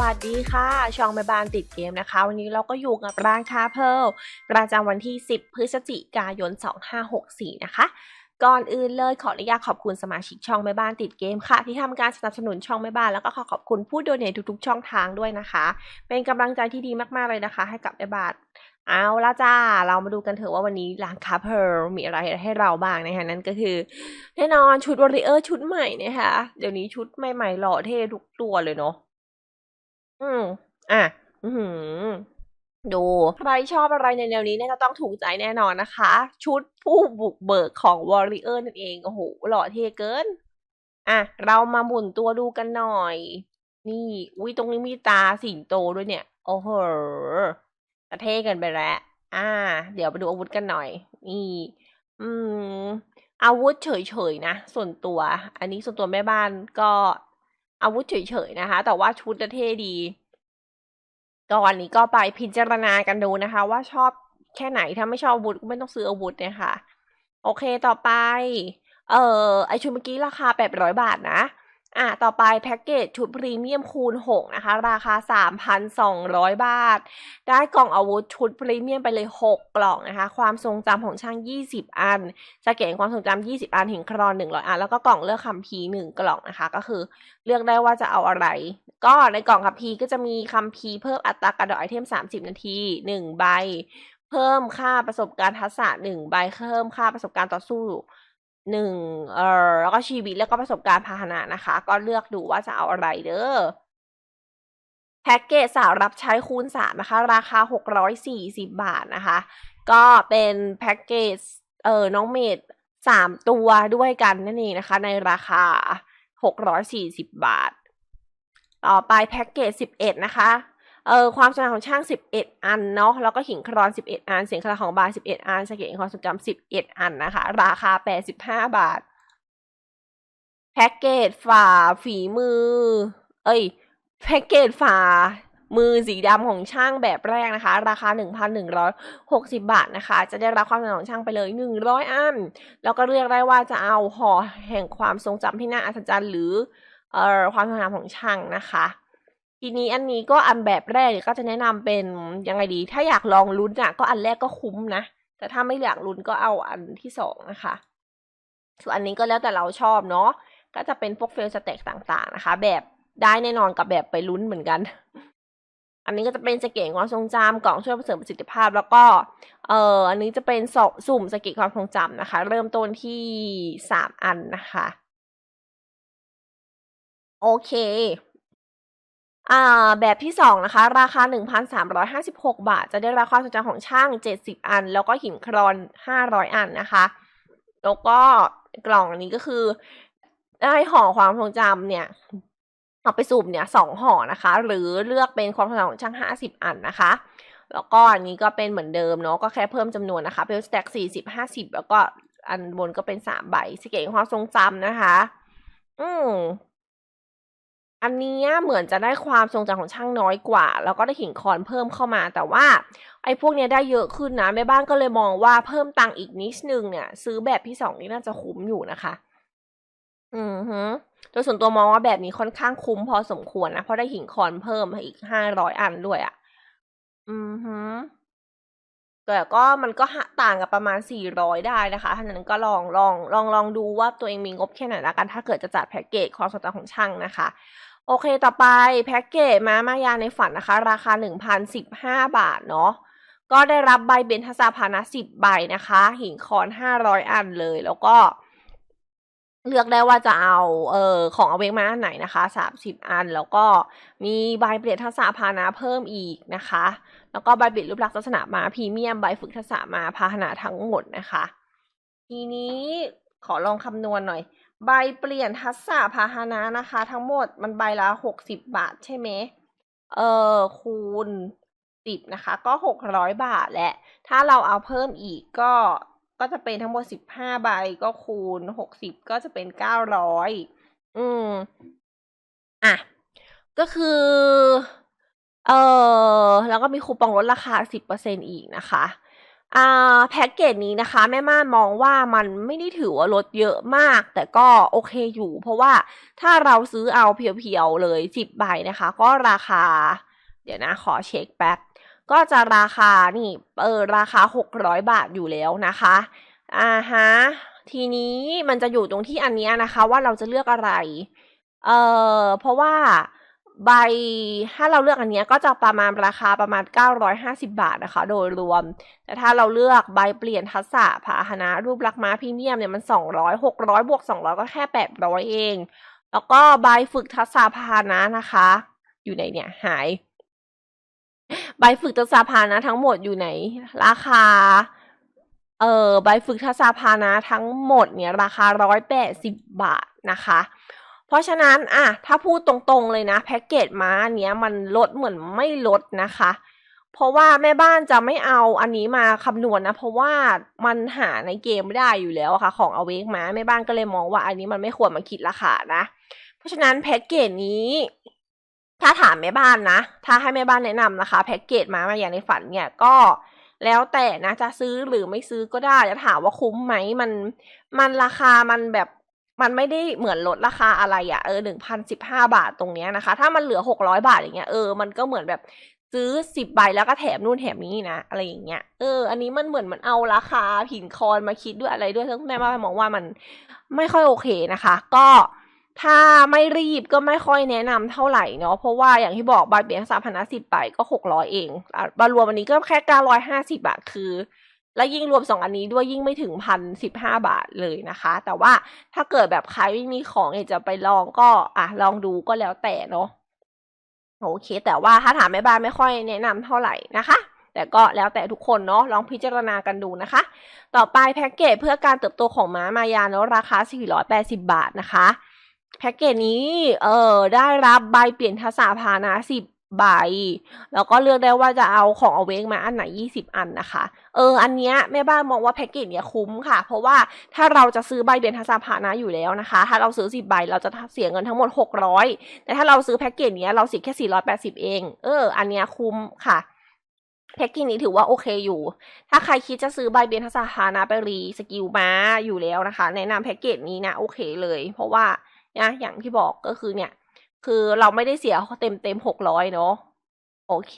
วัสดีค่ะ ช่องแม่บ้านติดเกมนะคะ วันนี้เราก็อยู่กับร้านค้าเพลประจำวันที่ 10 พฤศจิกายน 2564 นะคะ ก่อนอื่นเลยขออนุญาตขอบคุณสมาชิกช่องแม่บ้านติดเกมค่ะ ที่ทำการสนับสนุนช่องแม่บ้านแล้วก็ขอขอบคุณผู้โดเนททุกๆ ช่องทางด้วยนะคะ เป็นกำลังใจที่ดีมากๆเลยนะคะ ให้กับแม่บ้านเอาละจ้า เรามาดูกันเถอะว่าวันนี้ร้านคาเพลมีอะไรให้เราบ้างนะคะนั่นก็คือ แน่นอนชุดวอริเออร์ชุดใหม่นะคะเดี๋ยวนี้ชุดใหม่ๆหล่อเท่ทุกตัวเลยเนาะ อืม อะ อือหือดู ใครชอบอะไรในแนวนี้เนี่ยก็ต้องถูกใจแน่นอนนะคะ ชุดผู้บุกเบิกของวอริเออร์นั่นเอง โอ้โห หล่อเท่เกิน อะ เรามาหมุนตัวดูกันหน่อย นี่ อุ้ยตรงนี้มีตาสิงโตด้วยเนี่ย โอ้โหกระเท่กันไปแล้ว อ่า เดี๋ยวไปดูอาวุธกันหน่อย นี่ อืมอาวุธเฉยๆนะ ส่วนตัว อันนี้ส่วนตัวแม่บ้านก็ อาวุธเฉยๆนะคะ แต่ว่าชุดจะเท่ดีก็วันนี้ก็ไปพิจารณากันดูนะคะ ว่าชอบแค่ไหนถ้าไม่ชอบอาวุธก็ไม่ต้องซื้ออาวุธเนะคะโอเคต่อไป เอ่อไอชุดเมื่อกี้ราคาแปดร้อยบาทนะ อะต่อไปแพ็กเกจชุดพรีเมียมคูณ 6 นะคะ ราคา 3,200 บาท ได้กล่องอาวุธชุดพรีเมียมไปเลย 6 กล่องนะคะ ความทรงจำของช่าง 20 อัน สเกตความทรงจำ 20 อันหินครอน 100 อัน แล้วก็กล่องเลือกคัมภี1 กล่องนะคะ ก็คือเลือกได้ว่าจะเอาอะไร ก็ในกล่องคัมภีก็จะมีคัมภีเพิ่มอัตรากระโดดไอเทม 30 นาที 1 ใบ เพิ่มค่าประสบการณ์ทักษะ 1 ใบ เพิ่มค่าประสบการณ์ต่อสู้ หนึ่งเอ่อแล้วก็ชีวิตแล้วก็ประสบการณ์พาหนะนะคะ ก็เลือกดูว่าจะเอาอะไรเด้อแพ็กเกจสาวรับใช้คูณสามนะคะ ราคาหกร้อยสี่สิบบาทนะคะ ก็เป็นแพ็กเกจเอ่อน้องเมดสามตัวด้วยกันนั่นเองนะคะ ในราคาหกร้อยสี่สิบบาท ต่อไปแพ็กเกจสิบเอ็ดนะคะ เออความสำคัญของช่าง 11 อันเนาะแล้วก็หินครอน 11 อัน เสียงคลาของบาร์11 อันสเกตความทรงจำ11 อันนะคะ ราคา 85 บาท แพ็กเกจฝาฝีมือ เอ้ย แพ็กเกจฝามือสีดำของช่างแบบแรกนะคะ ราคา 1,160 บาทนะคะ จะได้รับความสำคัญของช่างไปเลย 100 อัน แล้วก็เลือกได้ว่าจะเอาห่อแห่งความทรงจำที่น่าอัศจรรย์หรือเอ่อความทรงจำของช่างนะคะ ทีนี้อันนี้ก็อันแบบแรกก็จะแนะนำเป็นยังไงดี ถ้าอยากลองลุ้นอะก็อันแรกก็คุ้มนะ แต่ถ้าไม่อยากลุ้นก็เอาอันที่สองนะคะส่วนอันนี้ก็แล้วแต่เราชอบเนาะก็จะเป็นพวกเฟลสเต็กต่างๆนะคะ แบบได้แน่นอนกับแบบไปลุ้นเหมือนกัน อันนี้ก็จะเป็นสเก็ตความทรงจำกล่องช่วยเสริมประสิทธิภาพ แล้วก็ เอ่ออันนี้จะเป็นสสุ่มสเก็ตความทรงจำนะคะ เริ่มต้นที่สามอันนะคะ โอเค แบบที่สองนะคะ ราคา 1,356 บาท จะได้รับความทรงจำของช่าง 70 อัน แล้วก็หินครอน 500 อันนะคะ แล้วก็กล่องอันนี้ก็คือ ได้ห่อความทรงจำเนี่ย เอาไปสุ่มเนี่ยสองห่อนะคะ หรือเลือกเป็นความทรงจำของช่าง 50 อันนะคะ แล้วก็อันนี้ก็เป็นเหมือนเดิมเนาะก็แค่เพิ่มจำนวนนะคะเป็นสแต็ก40 50 แล้วก็อันบนก็เป็นสามใบสเกตความทรงจำนะคะ อืม อันนี้เหมือนจะได้ความทรงจำของช่างน้อยกว่า แล้วก็ได้หินคอนเพิ่มเข้ามาแต่ว่าไอ้พวกเนี้ยได้เยอะขึ้นนะแม่บ้านก็เลยมองว่าเพิ่มตังค์อีกนิดนึงเนี่ย ซื้อแบบที่สองนี่น่าจะคุ้มอยู่นะคะ อือฮึโดยส่วนตัวมองว่าแบบนี้ค่อนข้างคุ้มพอสมควรนะเพราะได้หินคอนเพิ่มอีกห้าร้อยอันด้วยอะ่ะ อือฮึแต่ก็มันก็ต่างกับประมาณสี่ร้อยได้นะคะท่านั้นก็ลองลองลองลองดูว่าตัวเองมีงบแค่ไหนละกัน ถ้าเกิดจะจัดแพ็กเกจความสนใจของช่างนะคะ โอเคต่อไปแพ็กเกจม้ามายาในฝันนะคะ ราคา 1,015 บาทเนาะก็ได้รับใบเบนทัสาพานะ10ใบนะคะ หินคอน500อันเลย แล้วก็ เลือกได้ว่าจะเอาเอ่อของเอาเวกมาอันไหนนะคะ30อัน แล้วก็มีใบเปลี่ยนทักษะพานะเพิ่มอีกนะคะ แล้วก็ใบเปลี่ยนรูปลักษณ์ลักษณะมาพรีเมียมใบฝึกทักษะมาพาหนะทั้งหมดนะคะ ทีนี้ขอลองคำนวณหน่อย ใบเปลี่ยนทัศะพาหนะนะคะ ทั้งหมดมันใบละหกสิบบาทใช่ไหมเออคูณสิบนะคะ ก็หกร้อยบาทแหละถ้าเราเอาเพิ่มอีกก็ก็จะเป็นทั้งหมดสิบห้าใบก็คูณหกสิบก็จะเป็นเก้าร้อยอืมอะก็คือ เออแล้วก็มีคูปองลดราคาสิบเปอร์เซ็นอีกนะคะ แพ็กเกจนี้นะคะ แม่ม่านมองว่ามันไม่ได้ถือว่าลดเยอะมาก แต่ก็โอเคอยู่ เพราะว่าถ้าเราซื้อเอาเพียวๆเลยสิบใบนะคะ ก็ราคา เดี๋ยวนะขอเช็คแป๊บก็จะราคานี่เออราคาหกร้อยบาทอยู่แล้วนะคะอ่าฮะทีนี้มันจะอยู่ตรงที่อันนี้นะคะ ว่าเราจะเลือกอะไร เออเพราะว่า ใบถ้าเราเลือกอันนี้ก็จะประมาณราคาประมาณ 950 บาทนะคะ โดยรวม แต่ถ้าเราเลือกใบเปลี่ยนทักษะพาหนะรูปลักษณ์ม้าพรีเมียมเนี่ยมัน 200 600 บวก 200 ก็แค่ 800 เอง แล้วก็ใบฝึกทักษะพาหนะนะคะ อยู่ไหนเนี่ยหาย ใบฝึกทักษะพาหนะทั้งหมดอยู่ไหน ราคาเออใบฝึกทักษะพาหนะทั้งหมดเนี่ยราคา 180 บาทนะคะ เพราะฉะนั้นอะถ้าพูดตรงๆเลยนะแพ็กเกจม้าเนี้ยมันลดเหมือนไม่ลดนะคะ เพราะว่าแม่บ้านจะไม่เอาอันนี้มาคำนวณนะเพราะว่ามันหาในเกมไม่ได้อยู่แล้วค่ะ ของเอาเวกม้าแม่บ้านก็เลยมองว่าอันนี้มันไม่ควรมาคิดราคานะ เพราะฉะนั้นแพ็กเกจนี้ถ้าถามแม่บ้านนะ ถ้าให้แม่บ้านแนะนำนะคะ แพ็กเกจม้ามาอย่างในฝันเนี่ยก็แล้วแต่นะจะซื้อหรือไม่ซื้อก็ได้จะถามว่าคุ้มไหมมัน มันราคามันแบบ มันไม่ได้เหมือนลดราคาอะไรอะ่ะเออหนึ่งพันสิบห้าบาทตรงเนี้ยนะคะ ถ้ามันเหลือหกร้อยบาทอย่างเงี้ยเออมันก็เหมือนแบบซื้อสิบใบแล้วก็แถมนู่นแถมนี้นะอะไรอย่างเงี้ยเออ อันนี้มันเหมือนมันเอาราคาผินคอนมาคิดด้วยอะไรด้วยทั้งแม่บ้านมองว่ามันไม่ค่อยโอเคนะคะ ก็ถ้าไม่รีบก็ไม่ค่อยแนะนำเท่าไหร่เนาะเพราะว่าอย่างที่บอกใบเปลี่ยนสามพันสิบใบก็หกร้อยเองบารวมอันนี้ก็แค่เก้าร้อยห้าสิบาทคือ แล้วยิ่งรวมสองอันนี้ด้วยยิ่งไม่ถึงพันสิบห้าบาทเลยนะคะ แต่ว่าถ้าเกิดแบบใครไม่มีของอยากจะไปลองก็อะลองดูก็แล้วแต่เนาะโอเค แต่ว่าถ้าถามแม่บ้านไม่ค่อยแนะนำเท่าไหร่นะคะ แต่ก็แล้วแต่ทุกคนเนาะลองพิจารณากันดูนะคะ ต่อไปแพ็กเกจเพื่อการเติบโตของม้ามายาเนาะราคา 480 บาทนะคะแพ็กเกจนี้เออได้รับใบเปลี่ยนทักษะพานะ10 ใบ แล้วก็เลือกได้ว่าจะเอาของเอาเวกมาอันไหน 20 อันนะคะ เออ อันเนี้ยแม่บ้านมองว่าแพ็กเกจเนี้ยคุ้มค่ะ เพราะว่าถ้าเราจะซื้อใบเปลี่ยนทักษะพานะอยู่แล้วนะคะ ถ้าเราซื้อ 10 ใบเราจะเสียเงินทั้งหมด 600 แต่ถ้าเราซื้อแพ็กเกจเนี้ยเราเสียแค่ 480 เอง เออ อันเนี้ยคุ้มค่ะแพ็กเกจนี้ถือว่าโอเคอยู่ ถ้าใครคิดจะซื้อใบเบนทักษะพานะไปรีสกิลมาอยู่แล้วนะคะ แนะนำแพ็กเกจนี้นะโอเคเลย เพราะว่านะอย่างที่บอกก็คือเนี่ย คือเราไม่ได้เสียเต็มเต็มหกร้อยเนาะโอเค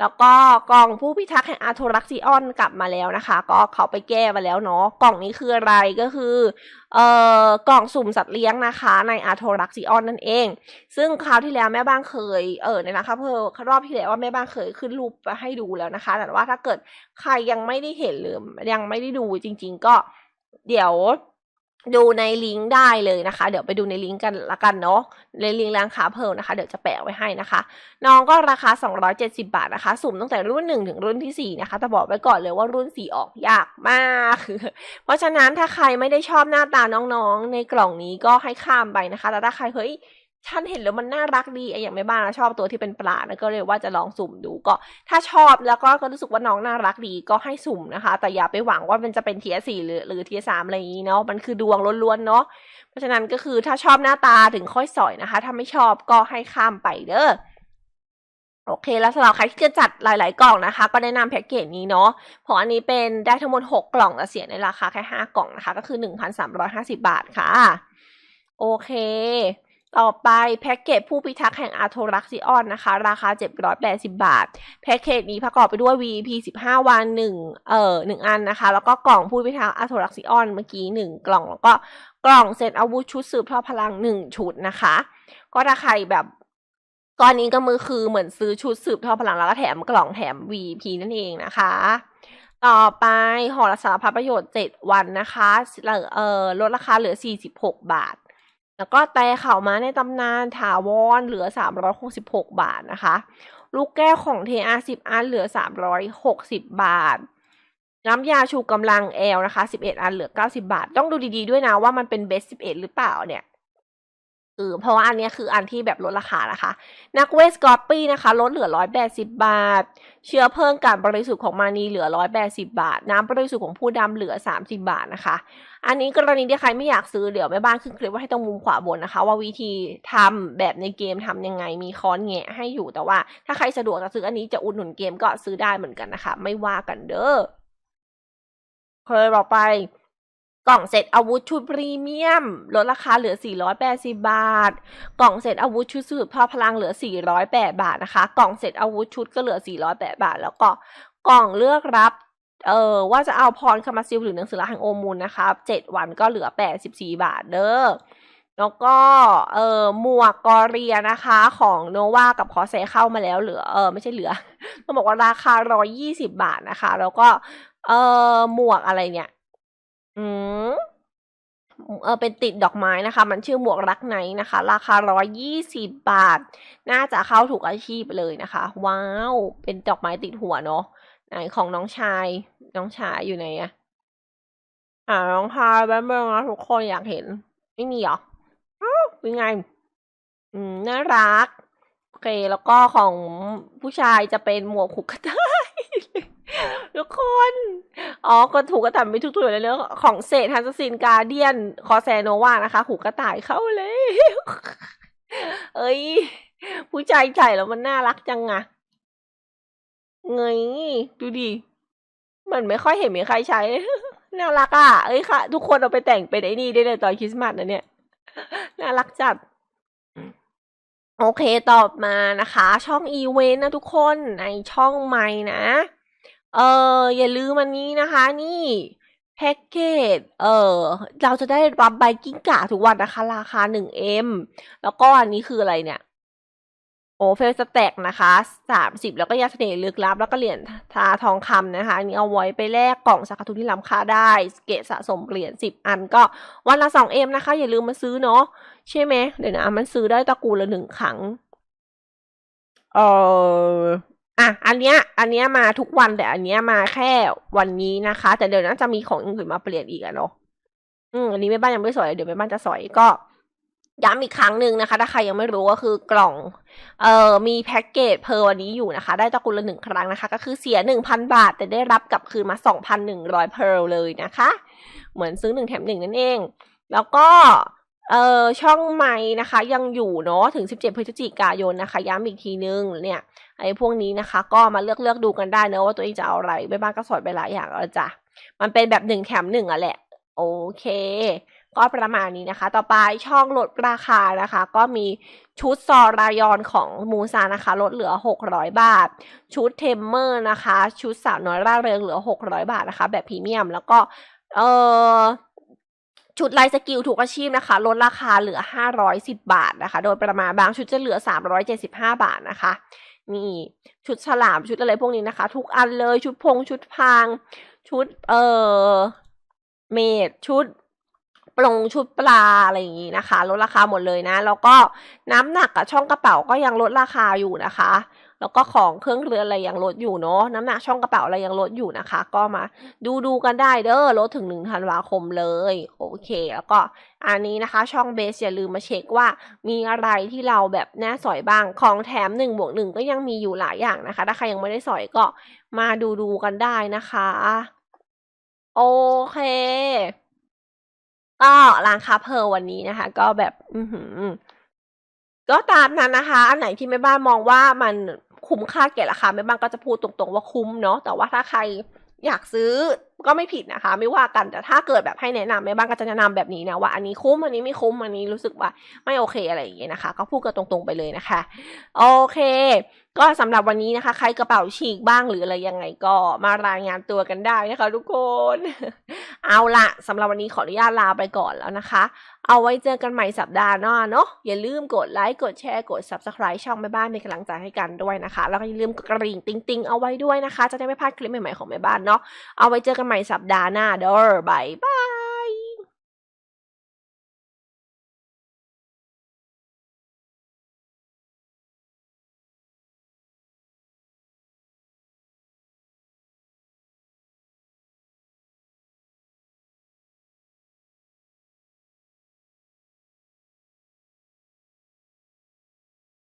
แล้วก็กล่องผู้พิทักษ์แห่งอาร์โทรักซิออนกลับมาแล้วนะคะ ก็เขาไปแก้มาแล้วเนาะกล่องนี้คืออะไรก็คือเอ่อกล่องสุ่มสัตว์เลี้ยงนะคะ ในอาร์โทรักซิออนนั่นเอง ซึ่งคราวที่แล้วแม่บ้านเคยเออเนี่ยนะคะเพื่อรอบที่แล้วว่าแม่บ้านเคยขึ้นรูปมาให้ดูแล้วนะคะ แต่ว่าถ้าเกิดใครยังไม่ได้เห็นหรือยังไม่ได้ดูจริง ๆ ก็เดี๋ยว ดูในลิงก์ได้เลยนะคะ เดี๋ยวไปดูในลิงก์กันละกันเนาะในลิงก์ร้านค้าเพิ่มนะคะเดี๋ยวจะแปะไว้ให้นะคะ น้องก็ราคา 270 บาทนะคะ สุ่มตั้งแต่รุ่น 1 ถึงรุ่นที่ 4 นะคะแต่บอกไว้ก่อนเลยว่ารุ่น 4 ออกยากมาก เพราะฉะนั้นถ้าใครไม่ได้ชอบหน้าตาน้องๆ ในกล่องนี้ก็ให้ข้ามไปนะคะ แต่ถ้าใครเฮ้ย ฉันเห็นแล้วมันน่ารักดีไออย่างไม่บ้านนะชอบตัวที่เป็นปลานะก็เลยว่าจะลองสุ่มดูก็ ถ้าชอบแล้วก็ก็รู้สึกว่าน้องน่ารักดีก็ให้สุ่มนะคะ แต่อย่าไปหวังว่ามันจะเป็นเทียสี่หรือหรือเทียสามอะไรอย่างนี้เนาะมันคือดวงล้วนๆเนาะเพราะฉะนั้นก็คือถ้าชอบหน้าตาถึงค่อยสอยนะคะ ถ้าไม่ชอบก็ให้ข้ามไปเด้อโอเค แล้วสำหรับใครที่จะจัดหลาย ๆ กล่องนะคะ ก็แนะนำแพ็กเกจนี้เนาะเพราะอันนี้เป็นได้ทั้งหมด 6 กล่องและเสียในราคาแค่ 5 กล่องนะคะ ก็คือ 1,350 บาทค่ะ โอเค ต่อไปแพ็กเกจผู้พิทักษ์แห่งอาโทรักซิออนนะคะ ราคา 780 บาท แพ็กเกจนี้ประกอบไปด้วย VP 15 วัน1เอ่อ1อันนะคะ แล้วก็กล่องผู้พิทักษ์อาโทรักซิออนเมื่อกี้ 1 กล่อง แล้วก็กล่องเซตอาวุธชุดสืบทอดพลัง 1 ชุดนะคะ ก็ถ้าใครแบบก้อนนี้ก็มือคือเหมือนซื้อชุดสืบทอดพลังแล้วก็แถมกล่องแถม VP นั่นเองนะคะ ต่อไปหอละสารพัดประโยชน์ 7 วันนะคะเอ่อลดราคาเหลือ 46 บาท แล้วก็แต่ข่าวมาในตำนานถาวรเหลือ 366 บาทนะคะ ลูกแก้วของเทอา10 อันเหลือ 360 บาท น้ำยาชูกำลังแอลนะคะ 11 อันเหลือ 90 บาท ต้องดูดีๆด้วยนะว่ามันเป็นเบส11 หรือเปล่าเนี่ย ออเพราะว่าอันนี้คืออันที่แบบลดราคานะคะ นักเวสกอปปี้นะคะ ลดเหลือ 180 บาท เชื้อเพิ่มการบริสุทธิ์ของมานีเหลือ 180 บาท น้ำบริสุทธิ์ของผู้ดำเหลือ 30 บาทนะคะ อันนี้กรณีที่ใครไม่อยากซื้อเดี๋ยวแม่บ้านขึ้นคลิปไว้ให้ตรงมุมขวาบนนะคะ ว่าวิธีทำแบบในเกมทำยังไงมีค้อนแงะให้อยู่แต่ว่า ถ้าใครสะดวกจะซื้ออันนี้จะอุดหนุนเกมก็ซื้อได้เหมือนกันนะคะ ไม่ว่ากันเด้อเคยบอกไป กล่องเสร็จอาวุธชุดพรีเมียม ลดราคาเหลือ 480 บาท กล่องเสร็จอาวุธชุดสืบทอดพลังเหลือ 408 บาทนะคะ กล่องเสร็จอาวุธชุดก็เหลือ 408 บาท แล้วก็กล่องเลือกรับ เอ่อว่าจะเอาพรคามาซิลหรือหนังสือรักแห่งโอมูลนะคะ7วันก็เหลือ 84 บาทเด้อแล้วก็เอ่อหมวกกอเรียนะคะของโนวากับคอเซเข้ามาแล้วเหลือเออไม่ใช่เหลือต้องบอกว่าราคา 120 บาทนะคะ แล้วก็เอ่อหมวกอะไรเนี่ย อืม เออเป็นติดดอกไม้นะคะ มันชื่อหมวกรักไนนะคะ ราคา 120 บาท น่าจะเข้าถูกอาชีพเลยนะคะ ว้าว เป็นดอกไม้ติดหัวเนาะไหนของน้องชาย น้องชายอยู่ไหนอะอ่าน้องชายแป๊บนึงนะทุกคนอยากเห็น ไม่มีเหรอเป็นไง อืม น่ารัก โอเค แล้วก็ของผู้ชายจะเป็นหมวกผูกกระต่าย ทุกคน อ๋อ ก็ถูกกระต่ายไม่ทุกตัวเลยเรื่องของเศษฮันสซินการเดียน คอแซโนวานะคะ หูกระต่ายเข้าเลย เอ้ย ผู้ชายใส่แล้วมันน่ารักจังอะเงยดูดิเหมือนไม่ค่อยเห็นมีใครใช้ น่ารักอะ เอ้ยค่ะ ทุกคนเอาไปแต่งเป็นไอ้นี่ได้เลยตอนคริสต์มาสนะเนี่ย น่ารักจัดโอเค ตอบมานะคะ ช่องอีเวนต์นะทุกคน ในช่องใหม่นะ เออ อย่าลืมอันนี้นะคะ นี่แพ็กเกจเออเราจะได้รับใบกิ้งก่าทุกวันนะคะ ราคา 1M แล้วก็อันนี้คืออะไรเนี่ย โอเฟลสแต็กนะคะสามสิบแล้วก็ยาเสน่ห์ลึกลับ แล้วก็เหรียญทาทองคำนะคะ อันนี้เอาไว้ไปแลกกล่องสักการทุนที่ล้ำค่าได้ เกตสะสมเหรียญสิบอันก็วันละสองเอ็มนะคะ อย่าลืมมาซื้อเนาะใช่ไหมเดี๋ยวนะ มันซื้อได้ตระกูลละหนึ่งครั้งเออ อะ อันเนี้ย อันเนี้ยมาทุกวันแต่อันเนี้ยมาแค่วันนี้นะคะ แต่เดี๋ยวน่าจะมีของอื่นมาเปลี่ยนอีกอะเนาะ อืม อันนี้แม่บ้านยังไม่สอย เดี๋ยวแม่บ้านจะสอยก็ย้ำอีกครั้งหนึ่งนะคะ ถ้าใครยังไม่รู้ก็คือกล่อง เอ่อ มีแพ็กเกจเพอร์วันนี้อยู่นะคะ ได้ตะกูลละหนึ่งครั้งนะคะ ก็คือเสียหนึ่งพันบาท แต่ได้รับกลับคืนมาสองพันหนึ่งร้อยเพร์ลเลยนะคะ เหมือนซื้อหนึ่งแถมหนึ่งนั่นเอง แล้วก็ เอ่อช่องไม้นะคะ ยังอยู่เนาะถึง 17 พฤศจิกายนนะคะ ย้ำอีกทีนึงเนี่ยไอ้พวกนี้นะคะ ก็มาเลือกเลือกดูกันได้เนอะว่าตัวเองจะเอาอะไรแม่บ้านก็สอนไปหลายอย่างแล้วจ้ะมันเป็นแบบหนึ่งแถมหนึ่งอะแหละ โอเค ก็ประมาณนี้นะคะ ต่อไปช่องลดราคานะคะ ก็มีชุดซอรายอนของมูซานะคะ ลดเหลือ 600 บาท ชุดเทมเมอร์นะคะ ชุดสาวน้อยร่าเริงเหลือ 600 บาทนะคะ แบบพรีเมียมแล้วก็เออ ชุดไลท์สกิลถูกอาชีพนะคะลดราคาเหลือ 510 บาทนะคะ โดยประมาณบางชุดจะเหลือ 375 บาทนะคะนี่ชุดฉลามชุดอะไรพวกนี้นะคะ ทุกอันเลยชุดพงชุดพาง ชุดเอ่อเมดชุดปลงชุดปลาอะไรอย่างนี้นะคะ ลดราคาหมดเลยนะ แล้วก็น้ำหนักกับช่องกระเป๋าก็ยังลดราคาอยู่นะคะ แล้วก็ของเครื่องเรือนอะไรยังลดอยู่เนาะน้ำหนักช่องกระเป๋าอะไรยังลดอยู่นะคะ ก็มาดูดูกันได้เด้อลดถึงหนึ่งธันวาคมเลยโอเค แล้วก็อันนี้นะคะช่องเบสอย่าลืมมาเช็คว่ามีอะไรที่เราแบบน่าสอยบ้างของแถมหนึ่งบวกหนึ่งก็ยังมีอยู่หลายอย่างนะคะ ถ้าใครยังไม่ได้สอยก็มาดูดูกันได้นะคะ โอเคก็ร้านคาเพร์ลวันนี้นะคะ ก็แบบ อือหือก็ตามนั้นนะคะ อันไหนที่แม่บ้านมองว่ามัน คุ้มค่าแก่ราคาแม่บ้านก็จะพูดตรงๆว่าคุ้มเนาะแต่ว่าถ้าใครอยากซื้อ ก็ไม่ผิดนะคะ ไม่ว่ากันแต่ถ้าเกิดแบบให้แนะนำแม่บ้านก็จะแนะนำแบบนี้นะว่าอันนี้คุ้มอันนี้ไม่คุ้มอันนี้รู้สึกว่าไม่โอเคอะไรอย่างเงี้ยนะคะ ก็พูดกันตรงๆไปเลยนะคะ โอเค ก็สำหรับวันนี้นะคะ ใครกระเป๋าฉีกบ้างหรืออะไรยังไงก็มารายงานตัวกันได้นะคะ ทุกคน เอาละสำหรับวันนี้ขออนุญาตลาไปก่อนแล้วนะคะ เอาไว้เจอกันใหม่สัปดาห์หน้าเนาะอย่าลืมกดไลค์กดแชร์กด subscribe ช่องแม่บ้านเป็นกำลังใจให้กันด้วยนะคะ แล้วก็อย่าลืมกดกระดิ่งติ๊งๆเอาไว้ด้วยนะคะ จะได้ไม่พลาดคลิปใหม่ๆของแม่บ้านเนาะเอาไว้เจอกันใหม่สัปดาห์หน้าเด้อ บายบาย